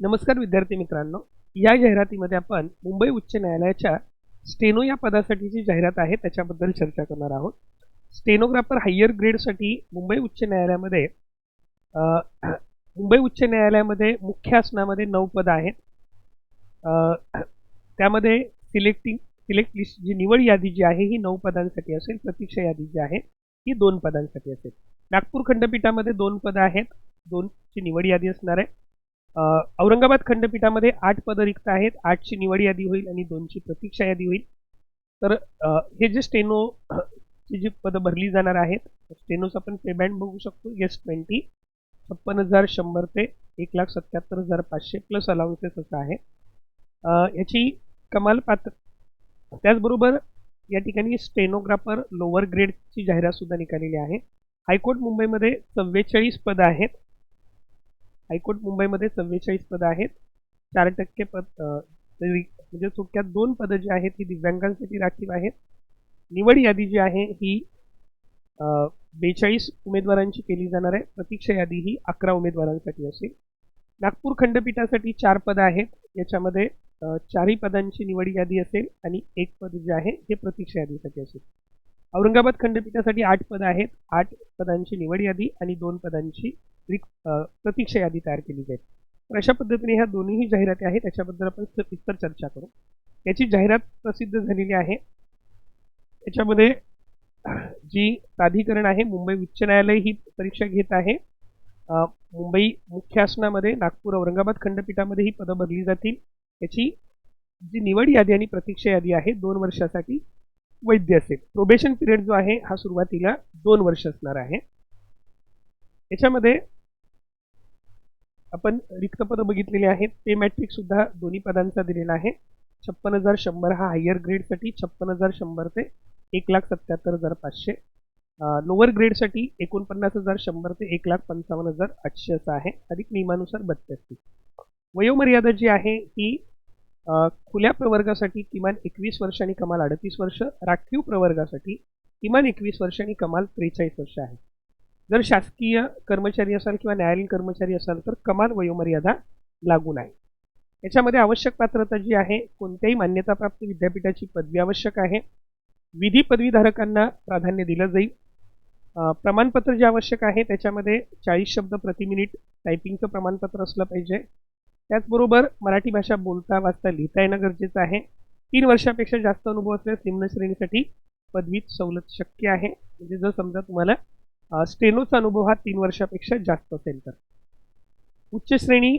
नमस्कार विद्यार्थी मित्रांनो. या जाहिरातीमध्ये आपण मुंबई उच्च न्यायालयाच्या स्टेनो या पदासाठीची जाहिरात आहे त्याच्याबद्दल चर्चा करणार आहोत. स्टेनोग्राफर हायर ग्रेडसाठी मुंबई उच्च न्यायालयामध्ये मुंबई उच्च न्यायालयामध्ये मुख्य आसनामध्ये नऊ पदं आहेत. त्यामध्ये सिलेक्टिंग सिलेक्ट लिस्ट जी निवड यादी जी आहे ही नऊ पदांसाठी असेल प्रतीक्षा यादी जी आहे ही दोन पदांसाठी असेल. नागपूर खंडपीठामध्ये दोन पदं आहेत दोनची निवड यादी असणार आहे. औरंगाबाद खंडपीठामध्ये आठ पदं रिक्त आहेत. आठची निवड यादी होईल आणि दोनची प्रतीक्षा यादी होईल. तर हे जे स्टेनो जी पदं भरली जाणार आहेत स्टेनोचा आपण पेबँड बघू शकतो. एस ट्वेंटी छप्पन हजार शंभर ते एक लाख सत्याहत्तर हजार पाचशे प्लस अलाउन्सेस असं आहे. याची कमाल पात्र त्याचबरोबर या ठिकाणी स्टेनोग्राफर लोअर ग्रेडची जाहिरात सुद्धा निघालेली आहे. हायकोर्ट मुंबईमध्ये चव्वेचाळीस पदं आहेत. हायकोर्ट मुंबईमध्ये चव्वेचाळीस पदं आहेत. चार टक्के पद तरी- म्हणजे सुटक्यात दोन पदं जी आहेत ही दिव्यांगांसाठी राखीव आहेत. निवड यादी जी आहे ही बेचाळीस उमेदवारांची केली जाणार आहे. प्रतीक्षा यादी ही अकरा उमेदवारांसाठी असेल. नागपूर खंडपीठासाठी चार पदं आहेत. याच्यामध्ये चारही पदांची निवड यादी असेल आणि एक पद जे आहे हे प्रतीक्षा यादीसाठी असेल. औरंगाबाद खंडपीठासाठी आठ पदं आहेत. आठ पदांची निवड यादी आणि दोन पदांची प्रतीक्षा यादी तयार केली जाईल. तर अशा पद्धतीने ह्या दोन्हीही जाहिराती आहेत. त्याच्याबद्दल आपण सविस्तर चर्चा करू. याची जाहिरात प्रसिद्ध झालेली आहे. याच्यामध्ये जी प्राधिकरण आहे मुंबई उच्च न्यायालय ही परीक्षा घेत आहे. मुंबई मुख्य आसनामध्ये नागपूर औरंगाबाद खंडपीठामध्ये ही पदं भरली जातील. याची जी निवड यादी आणि प्रतीक्षा यादी आहे दोन वर्षासाठी वैद्य असेल. प्रोबेशन पिरियड जो आहे हा सुरुवातीला दोन वर्ष असणार आहे. याच्यामध्ये आपण रिक्त पदं बघितलेली आहेत. पे मॅट्रिक सुद्धा दोन्ही पदांचा दिलेला आहे. छप्पन हजार शंभर हा हायर ग्रेडसाठी छप्पन हजार शंभर ते एक लाख सत्याहत्तर हजार पाचशे. लोअर ग्रेडसाठी एकोणपन्नास हजार शंभर ते एक लाख पंचावन्न हजार आठशे असं आहे. अधिक नियमानुसार बत्तीस. वयोमर्यादा जी आहे ही खुल्या प्रवर्गासाठी किमान एकवीस वर्ष आणि कमाल अडतीस वर्ष राखीव प्रवर्गासाठी किमान एकवीस वर्ष आणि कमाल त्रेचाळीस वर्ष आहे जर शासकीय कर्मचारी असाल किंवा न्यायालयीन कर्मचारी असाल तर कमाल वयोमर्यादा लागू नाही याच्यामध्ये आवश्यक पात्रता जी आहे कोणत्याही मान्यताप्राप्त विद्यापीठाची पदवी आवश्यक आहे. विधी पदवीधारकांना प्राधान्य दिलं जाईल. प्रमाणपत्र जे आवश्यक आहे त्याच्यामध्ये चाळीस शब्द प्रति मिनिट टायपिंगचं प्रमाणपत्र असलं पाहिजे. त्याचबरोबर मराठी भाषा बोलता वाचता लिहिता येणं गरजेचं आहे. तीन वर्षापेक्षा जास्त अनुभव असल्यास निम्न श्रेणीसाठी पदवीत सवलत शक्य आहे. म्हणजे जर समजा तुम्हाला स्टेनोचा अनुभव हा तीन वर्षापेक्षा जास्त असेल तर. उच्च श्रेणी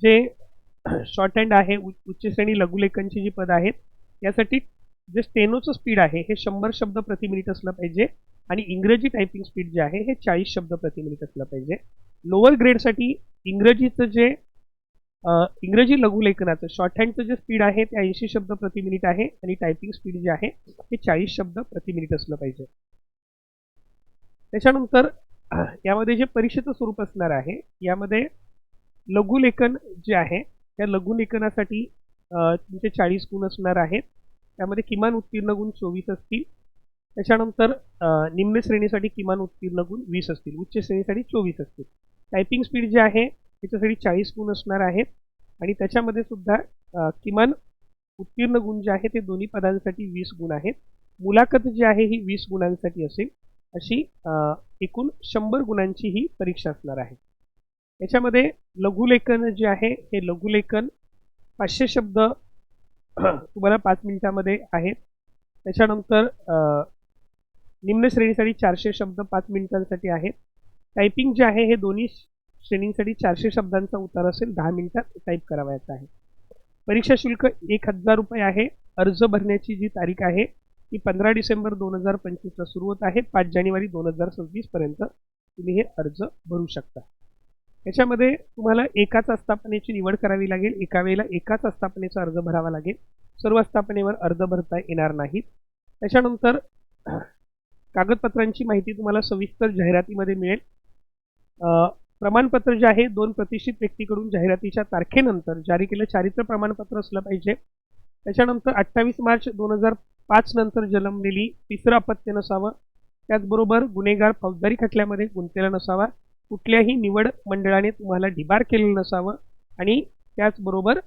जे शॉर्ट हँड आहे उ- उच्च श्रेणी लघुलेखनची जी पदं आहेत यासाठी जे स्टेनोचं स्पीड आहे हे शंभर शब्द प्रति मिनिट असलं पाहिजे आणि इंग्रजी टायपिंग स्पीड जे आहे हे चाळीस शब्द प्रति मिनिट असलं पाहिजे. लोअर ग्रेडसाठी इंग्रजीचं जे इंग्रजी लघुलेखनाचं शॉर्ट हँडचं जे स्पीड आहे ते ऐंशी शब्द प्रति मिनिट आहे आणि टायपिंग स्पीड जे आहे ते चाळीस शब्द प्रति मिनिट असलं पाहिजे. त्याच्यानंतर यामध्ये जे परीक्षेचं स्वरूप असणार आहे यामध्ये लघुलेखन जे आहे त्या लघुलेखनासाठी तुमचे चाळीस गुण असणार आहेत. त्यामध्ये किमान उत्तीर्ण गुण चोवीस असतील. त्याच्यानंतर निम्न श्रेणीसाठी किमान उत्तीर्ण गुण वीस असतील. उच्च श्रेणीसाठी चोवीस असतील. टायपिंग स्पीड जे आहे त्याच्यासाठी चाळीस गुण असणार आहेत. आणि त्याच्यामध्ये सुद्धा किमान उत्तीर्ण गुण जे आहे ते दोन्ही पदांसाठी वीस गुण आहेत. मुलाखत जी आहे ही वीस गुणांसाठी असेल. अशी एकूण शंभर गुणांची ही परीक्षा असणार आहे. याच्यामध्ये लघुलेखन जे आहे हे लघुलेखन पाचशे शब्द तुम्हाला पाच मिनिटामध्ये आहेत. त्याच्यानंतर निम्न श्रेणीसाठी चारशे शब्द पाच मिनिटांसाठी आहेत. टायपिंग जे आहे हे दोन्ही श्रेणींसाठी चारशे शब्दांचा उतार असेल दहा मिनिटात टाईप करावायचा आहे. परीक्षा शुल्क एक हजार रुपये आहे. अर्ज भरण्याची जी तारीख आहे ती पंधरा डिसेंबर दोन हजार पंचवीसला सुरू होत आहे. पाच जानेवारी दोन हजार सव्वीसपर्यंत तुम्ही हे अर्ज भरू शकता. याच्यामध्ये तुम्हाला एकाच आस्थापनेची निवड करावी लागेल. एका वेळेला एकाच आस्थापनेचा अर्ज भरावा लागेल. सर्व आस्थापनेवर अर्ज भरता येणार नाहीत. त्याच्यानंतर कागदपत्रांची माहिती तुम्हाला सविस्तर जाहिरातीमध्ये मिळेल. प्रमाणपत्र जे आहे दोन प्रतिष्ठित व्यक्तीकडून जाहिरातीच्या तारखेनंतर जारी केलं. चारित्र प्रमाणपत्र असलं पाहिजे. त्याच्यानंतर अठ्ठावीस मार्च दोन हजार पाच नंतर जन्मलेली तिसरं अपत्य नसावं. त्याचबरोबर गुन्हेगार फौजदारी खटल्यामध्ये गुंतलेला नसावा. कुठल्याही निवड मंडळाने तुम्हाला डिबार केलेलं नसावं. आणि त्याचबरोबर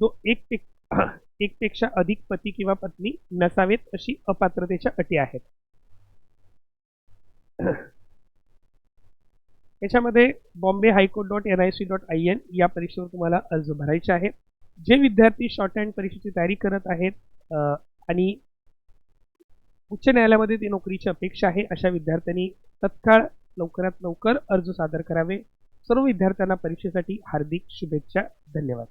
दो एक पे एकपेक्षा अधिक पती किंवा पत्नी नसावेत अशी अपात्रतेच्या अटी आहेत. याच्यामध्ये Bombay high court dot N I C dot I N या परीक्षेवर तुम्हाला अर्ज भरायचे आहे जे विद्यार्थी शॉर्ट हँड परीक्षेची तयारी करत आहेत आणि उच्च न्यायालयामध्ये ती नोकरीची अपेक्षा आहे अशा विद्यार्थ्यांनी तत्काळ लवकरात लवकर अर्ज सादर करावे. सर्व विद्यार्थ्यांना परीक्षेसाठी हार्दिक शुभेच्छा. धन्यवाद.